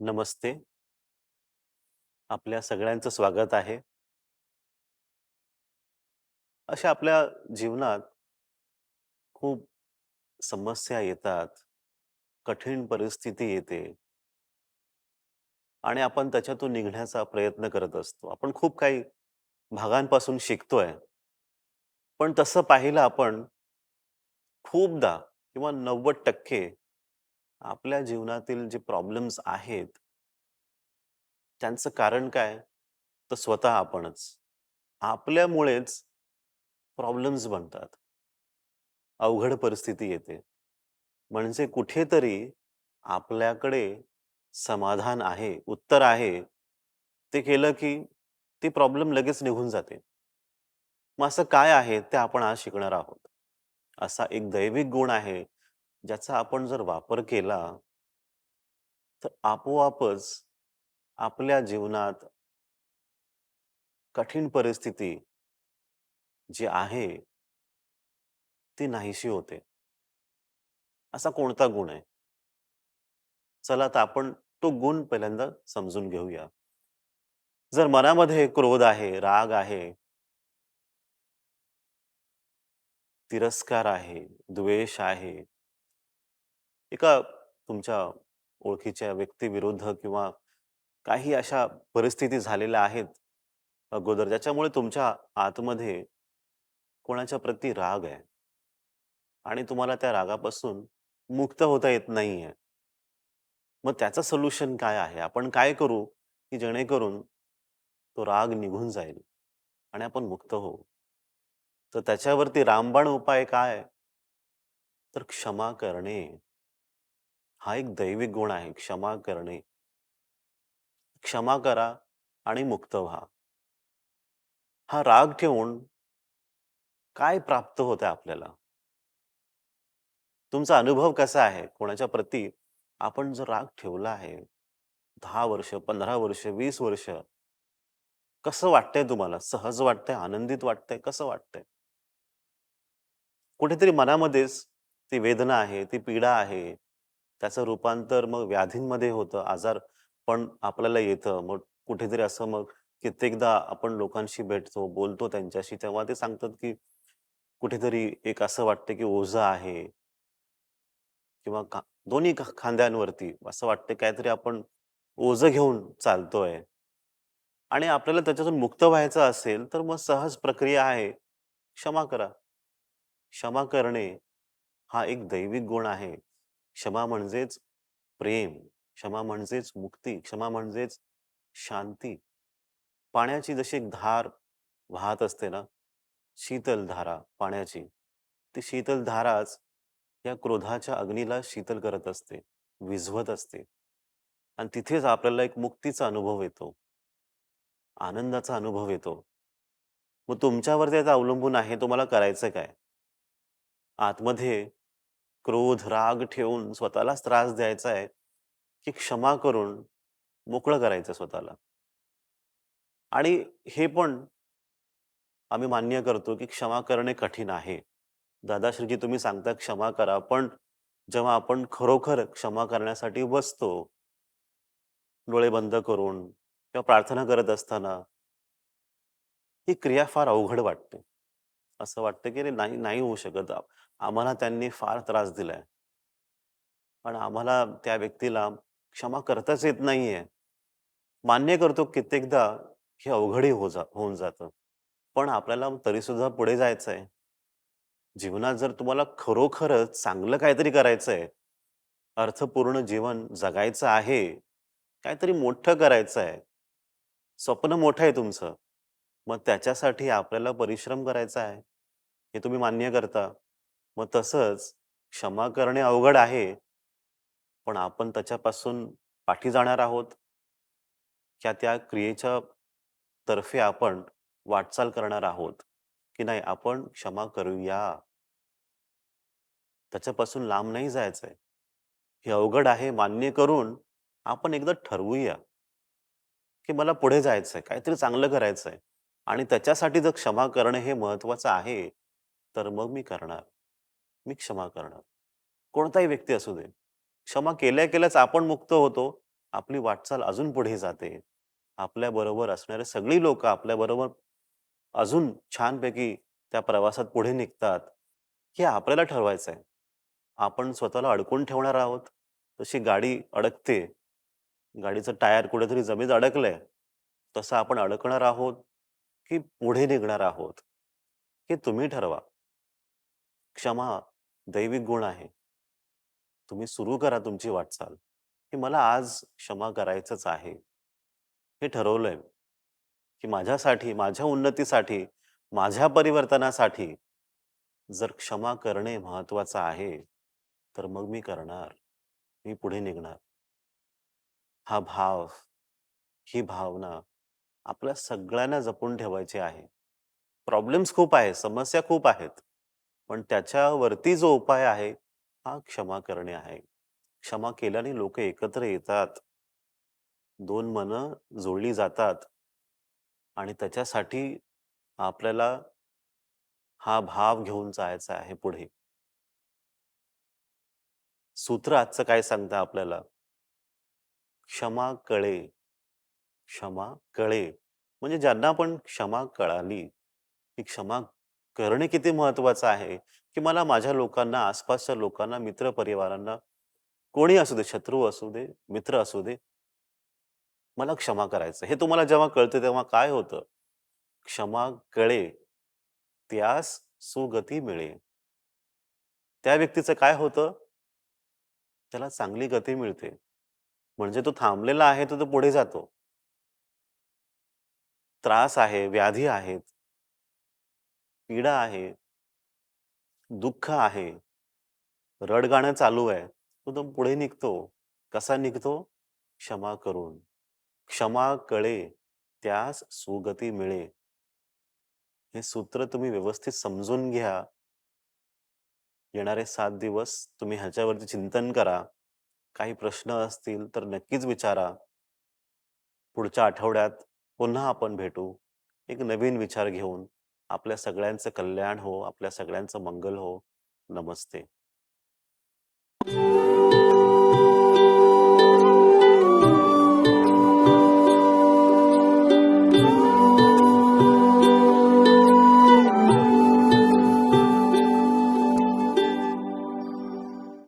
नमस्ते. आपल्या सगळ्यांचं स्वागत आहे. अशा आपल्या जीवनात खूप समस्या येतात, कठीण परिस्थिती येते आणि आपण त्याच्यातून निघण्याचा प्रयत्न करत असतो. आपण खूप काही भागांपासून शिकतोय. पण तसं पाहिलं आपण खूपदा किंवा 90% आपल्या जीवनातील जे प्रॉब्लेम्स आहेत त्यांचं कारण काय? तर स्वतः आपणच. आपल्यामुळेच प्रॉब्लेम्स बनतात. अवघड परिस्थिती येते. म्हणजे कुठेतरी आपल्याकडे समाधान आहे, उत्तर आहे. ते केलं की ती प्रॉब्लेम लगेच निघून जाते. मग असं काय आहे ते आपण आज शिकणार आहोत. असा एक दैविक गुण आहे, ज्याचा आपण जर वापर केला तर आपोआपच आपल्या जीवनात कठीण परिस्थिती जी आहे ती नाहीशी होते. असा कोणता गुण आहे? चला तर आपण तो गुण पहिल्यांदा समजून घेऊया. जर मनामध्ये क्रोध आहे, राग आहे तिरस्कार आहे, द्वेष आहे. एका तुमच्या ओळखीच्या व्यक्तीविरुद्ध किंवा काही अशा परिस्थिती झालेल्या आहेत अगोदर, ज्याच्यामुळे तुमच्या आतमध्ये कोणाच्या प्रती राग आहे. आणि तुम्हाला त्या रागापासून मुक्त होता येत नाहीये. मग त्याचं सोल्युशन काय आहे? आपण काय करू, की जेणेकरून तो राग निघून जाईल आणि आपण मुक्त होऊ? तर त्याच्यावरती रामबाण उपाय काय? तर क्षमा करणे. हा एक दैविक गुण आहे, क्षमा करणे. क्षमा करा आणि मुक्त व्हा. हा राग ठेवून काय प्राप्त होतं आपल्याला? तुमचा अनुभव कसा आहे? कोणाच्या प्रती आपण जो राग ठेवला आहे, दहा वर्ष, 15 वर्ष, वीस वर्ष, कसं वाटतंय तुम्हाला? सहज वाटतंय, आनंदित वाटतंय, कसं वाटतंय? कुठेतरी मनामध्येच ती वेदना आहे, ती पीडा आहे. त्याचं रूपांतर मग व्याधींमध्ये होतं, आजार पण आपल्याला येतं. मग कुठेतरी असं मग कित्येकदा आपण लोकांशी भेटतो, बोलतो त्यांच्याशी, तेव्हा ते सांगतात, की कुठेतरी एक असं वाटतं, की ओझं आहे. किंवा का दोन्ही ख खांद्यांवरती असं वाटतं काहीतरी आपण ओझं घेऊन चालतोय. आणि आपल्याला त्याच्यातून मुक्त व्हायचं असेल, तर मग सहज प्रक्रिया आहे, क्षमा करा. क्षमा करणे हा एक दैविक गुण आहे. क्षमा म्हणजेच प्रेम, क्षमा म्हणजेच मुक्ती, क्षमा म्हणजेच शांती. पाण्याची जशी एक धार वाहत असते ना, शीतल धारा पाण्याची, ती शीतल धाराच या क्रोधाच्या अग्नीला शीतल करत असते, विझवत असते. आणि तिथेच आपल्याला एक मुक्तीचा अनुभव येतो. आनंदाचा अनुभव येतो. मग तुमच्यावरती आता अवलंबून आहे तुम्हाला करायचं काय? आतमध्ये क्रोध, राग ठेवून स्वतःलाच त्रास द्यायचा आहे, की क्षमा करून मोकळं करायचं स्वतःला? आणि हे पण आम्ही मान्य करतो, की क्षमा करणे कठीण आहे. दादाश्रीजी तुम्ही सांगता क्षमा करा, पण जेव्हा आपण खरोखर क्षमा करण्यासाठी बसतो डोळे बंद करून किंवा प्रार्थना करत असताना ही क्रिया फार अवघड वाटते. असं वाटतं, की अरे नाही, नाही होऊ शकत. आ आम्हाला त्यांनी फार त्रास दिलाय. पण आम्हाला त्या व्यक्तीला क्षमा करताच येत नाहीये. मान्य करतो कित्येकदा हे अवघडही हो जा होऊन जातं. पण आपल्याला तरी सुद्धा पुढे जायचंय. जीवनात जर तुम्हाला खरोखरच चांगलं काहीतरी करायचंय, अर्थपूर्ण जीवन जगायचं आहे, काहीतरी मोठं करायचं आहे, स्वप्न मोठं आहे तुमचं. मग त्याच्यासाठी आपल्याला परिश्रम करायचा आहे, हे तुम्ही मान्य करता. मग तसंच क्षमा करणे अवघड आहे. पण आपण त्याच्यापासून पाठी जाणार आहोत? त्या त्या क्रियेच्या तर्फे आपण वाटचाल करणार आहोत, की नाही आपण क्षमा करूया? त्याच्यापासून लांब नाही जायचंय. हे अवघड आहे मान्य करून आपण एकदा ठरवूया, की मला पुढे जायचंय, काहीतरी चांगलं करायचंय आणि त्याच्यासाठी जर क्षमा करणं हे महत्वाचं आहे, तर मग मी करणार. मी क्षमा करणार. कोणताही व्यक्ती असू दे. क्षमा केल्या-केल्याच आपण मुक्त होतो, आपली वाटचाल अजून पुढे जाते. आपल्याबरोबर असणारे सगळी लोकं आपल्याबरोबर अजून छानपैकी त्या प्रवासात पुढे निघतात, हे आपल्याला ठरवायचं आहे. आपण स्वतःला अडकून ठेवणार आहोत, तशी गाडी अडकते. गाडीचं टायर कुठेतरी जमिनीत अडकलंय, तसं आपण अडकणार आहोत, की पुढे निघणार आहोत, हे तुम्ही ठरवा. क्षमा दैविक गुण आहे. तुम्ही सुरू करा तुमची वाटचाल, की मला आज क्षमा करायचंच आहे. हे ठरवलंय, की माझ्यासाठी, माझ्या उन्नतीसाठी, माझ्या परिवर्तनासाठी जर क्षमा करणे महत्त्वाचं आहे, तर मग मी करणार. मी पुढे निघणार. हा भाव, ही भावना आपल्या सगळ्यांना जपून ठेवायची आहे. प्रॉब्लेम्स खूप आहेत, समस्या खूप आहेत. पण त्याच्यावरती जो उपाय आहे, हा क्षमा करणे आहे. क्षमा केल्याने लोकं एकत्र येतात. दोन मनं जोडली जातात. आणि त्याच्यासाठी आपल्याला हा भाव घेऊन जायचा आहे पुढे. सूत्र आजचं काय सांगतं आपल्याला? क्षमा कळे. क्षमा कळे. म्हणजे ज्यांना पण क्षमा कळाली, ती क्षमा करणे किती महत्वाचं आहे, की मला माझ्या लोकांना, आसपासच्या लोकांना, मित्र-परिवारांना, कोणी असू दे, शत्रू असू दे, मित्र असू दे मला क्षमा करायचं. हे तुम्हाला जेव्हा कळतं तेव्हा काय होतं? क्षमा कळे, त्यास सुगती मिळे. त्या व्यक्तीचं काय होतं? त्याला चांगली गती मिळते. म्हणजे तो थांबलेला आहे, तर तो पुढे जातो. त्रास आहे, व्याधी आहेत. पीडा आहे. दुःख आहे. रडगाणं चालू आहे. तो तो पुढे निघतो. कसा निघतो? क्षमा करून. क्षमा कळे, त्यास सुगती मिळे. हे सूत्र तुम्ही व्यवस्थित समजून घ्या. येणारे सात दिवस तुम्ही ह्याच्यावरती चिंतन करा. काही प्रश्न असतील तर नक्कीच विचारा. पुढच्या आठवड्यात पुन्हा आपण भेटू. एक नवीन विचार घेऊन. आपल्या सगळ्यांचं कल्याण हो आपल्या सगळ्यांचं मंगल हो. नमस्ते.